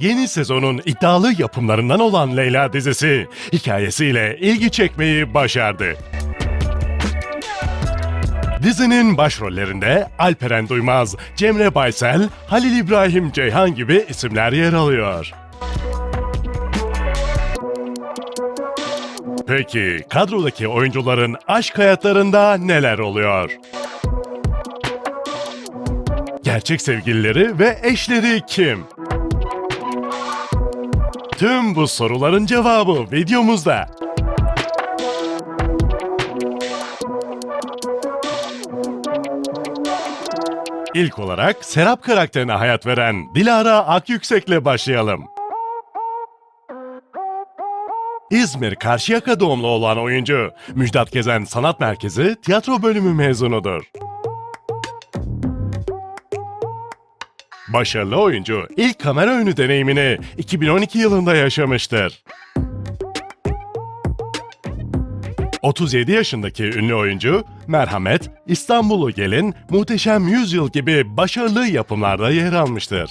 Yeni sezonun iddialı yapımlarından olan Leyla dizisi hikayesiyle ilgi çekmeyi başardı. Dizinin başrollerinde Alperen Duymaz, Cemre Baysel, Halil İbrahim Ceyhan gibi isimler yer alıyor. Peki kadrodaki oyuncuların aşk hayatlarında neler oluyor? Gerçek sevgilileri ve eşleri kim? Tüm bu soruların cevabı videomuzda. İlk olarak Serap karakterine hayat veren Dilara Akyüksek'le başlayalım. İzmir Karşıyaka doğumlu olan oyuncu, Müjdat Gezen Sanat Merkezi tiyatro bölümü mezunudur. Başarılı oyuncu ilk kamera önü deneyimini 2012 yılında yaşamıştır. 37 yaşındaki ünlü oyuncu, Merhamet, İstanbul'u Gelin, Muhteşem Yüzyıl gibi başarılı yapımlarda yer almıştır.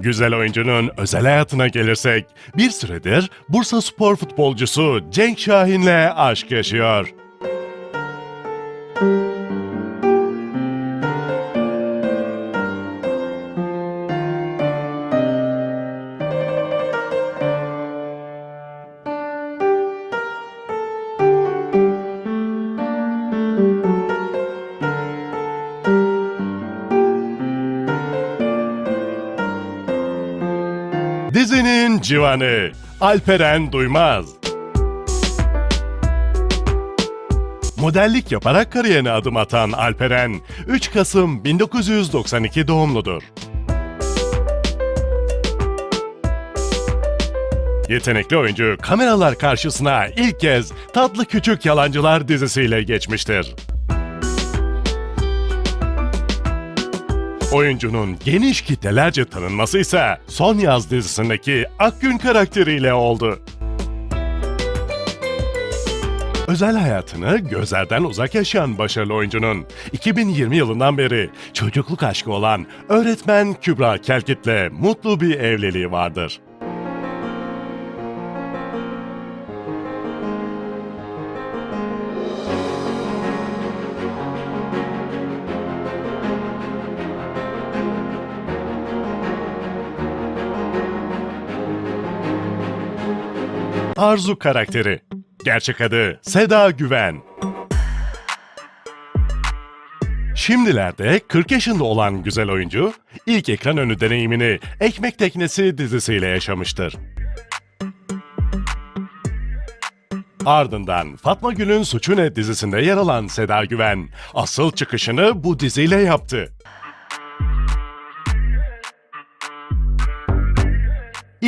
Güzel oyuncunun özel hayatına gelirsek, bir süredir Bursa spor futbolcusu Cenk Şahin'le aşk yaşıyor. Civanı Alperen Duymaz. Modellik yaparak kariyerine adım atan Alperen, 3 Kasım 1992 doğumludur. Yetenekli oyuncu kameralar karşısına ilk kez Tatlı Küçük Yalancılar dizisiyle geçmiştir. Oyuncunun geniş kitlelerce tanınması ise Son Yaz dizisindeki Akgün karakteriyle oldu. Özel hayatını gözlerden uzak yaşayan başarılı oyuncunun 2020 yılından beri çocukluk aşkı olan öğretmen Kübra Kelkit'le mutlu bir evliliği vardır. Arzu karakteri. Gerçek adı Seda Güven. Şimdilerde 40 yaşında olan güzel oyuncu, ilk ekran önü deneyimini Ekmek Teknesi dizisiyle yaşamıştır. Ardından Fatma Gül'ün Suçu Ne dizisinde yer alan Seda Güven, asıl çıkışını bu diziyle yaptı.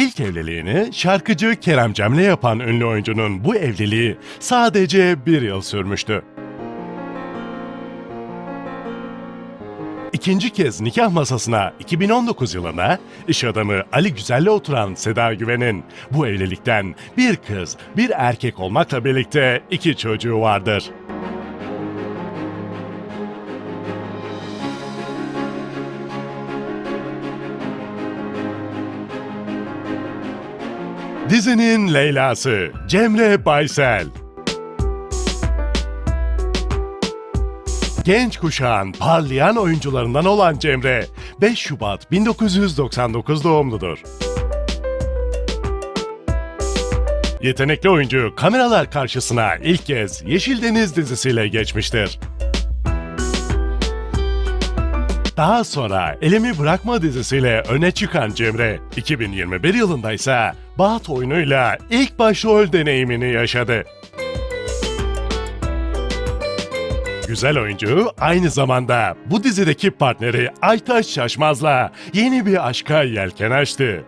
İlk evliliğini şarkıcı Kerem Cem'le yapan ünlü oyuncunun bu evliliği sadece bir yıl sürmüştü. İkinci kez nikah masasına 2019 yılında iş adamı Ali Güzel'le oturan Seda Güven'in bu evlilikten bir kız, bir erkek olmakla birlikte iki çocuğu vardır. Dizinin Leyla'sı Cemre Baysel. Genç kuşağın parlayan oyuncularından olan Cemre, 5 Şubat 1999 doğumludur. Yetenekli oyuncu kameralar karşısına ilk kez Yeşil Deniz dizisiyle geçmiştir. Daha sonra Elimi Bırakma dizisiyle öne çıkan Cemre, 2021 yılında ise Baht oyunuyla ilk başrol deneyimini yaşadı. Güzel oyuncu aynı zamanda bu dizideki partneri Aytaş Şaşmaz'la yeni bir aşka yelken açtı.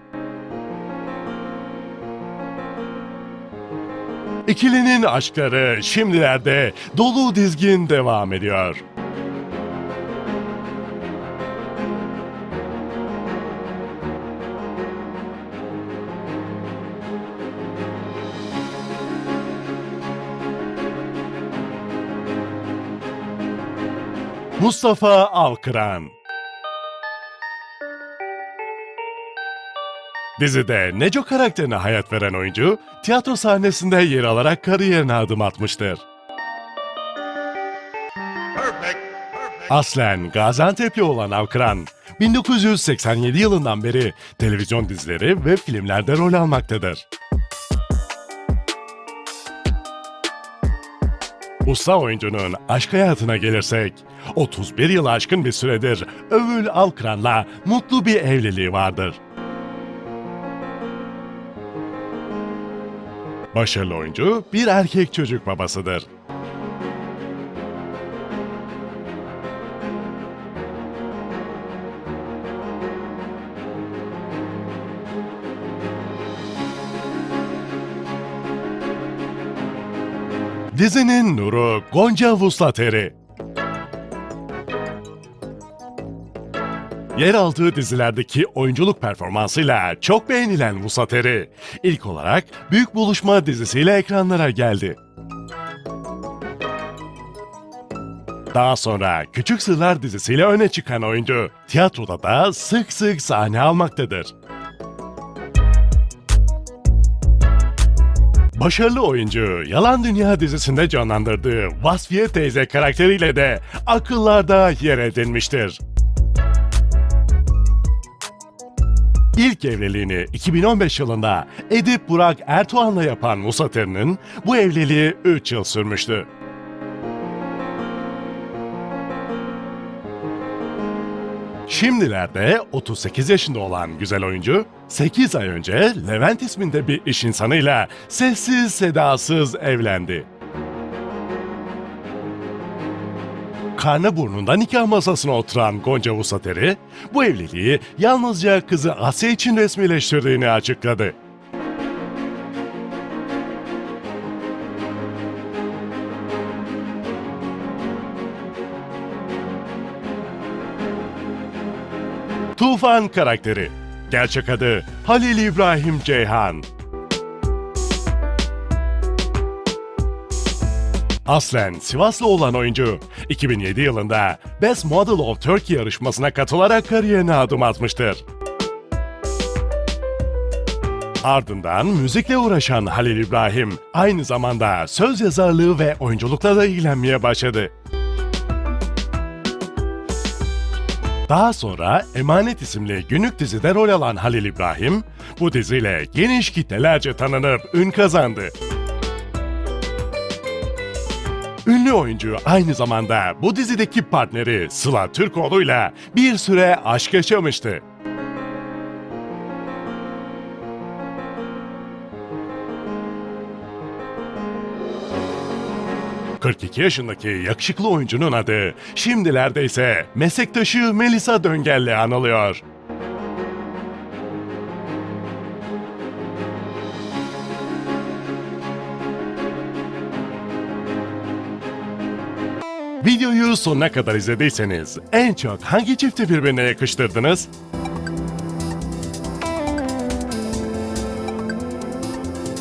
İkilinin aşkları şimdilerde dolu dizgin devam ediyor. Mustafa Alkıran Dizide Neco karakterine hayat veren oyuncu, tiyatro sahnesinde yer alarak kariyerine adım atmıştır. Aslen Gaziantep'li olan Alkıran, 1987 yılından beri televizyon dizileri ve filmlerde rol almaktadır. Usta oyuncunun aşk hayatına gelirsek, 31 yıl aşkın bir süredir Övül Alkıran'la mutlu bir evliliği vardır. Başarılı oyuncu bir erkek çocuk babasıdır. Dizinin nuru Gonca Vuslateri. Yer aldığı dizilerdeki oyunculuk performansıyla çok beğenilen Vuslateri, ilk olarak Büyük Buluşma dizisiyle ekranlara geldi. Daha sonra Küçük Sırlar dizisiyle öne çıkan oyuncu, tiyatroda da sık sık sahne almaktadır. Başarılı oyuncu, Yalan Dünya dizisinde canlandırdığı Vasfiye teyze karakteriyle de akıllarda yer edinmiştir. İlk evliliğini 2015 yılında Edip Burak Ertuğan'la yapan Musater'in bu evliliği 3 yıl sürmüştü. Şimdilerde 38 yaşında olan güzel oyuncu, 8 ay önce Levent isminde bir iş insanıyla sessiz sedasız evlendi. Karnı burnunda nikah masasına oturan Gonca Vusateri, bu evliliği yalnızca kızı Asya için resmileştirdiğini açıkladı. Tufan karakteri. Gerçek adı Halil İbrahim Ceyhan. Aslen Sivaslı olan oyuncu, 2007 yılında Best Model of Turkey yarışmasına katılarak kariyerine adım atmıştır. Ardından müzikle uğraşan Halil İbrahim, aynı zamanda söz yazarlığı ve oyunculukla da ilgilenmeye başladı. Daha sonra Emanet isimli günlük dizide rol alan Halil İbrahim, bu diziyle geniş kitlelerce tanınıp ün kazandı. Ünlü oyuncu aynı zamanda bu dizideki partneri Sıla Türkoğlu'yla bir süre aşk yaşamıştı. ...42 yaşındaki yakışıklı oyuncunun adı... ...şimdilerde ise meslektaşı Melisa Döngel'le anılıyor. Videoyu sonuna kadar izlediyseniz en çok hangi çifti birbirine yakıştırdınız?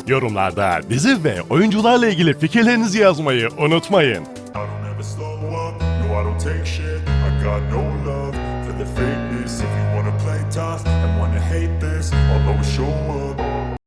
Yorumlarda dizi ve oyuncularla ilgili fikirlerinizi yazmayı unutmayın. Always show up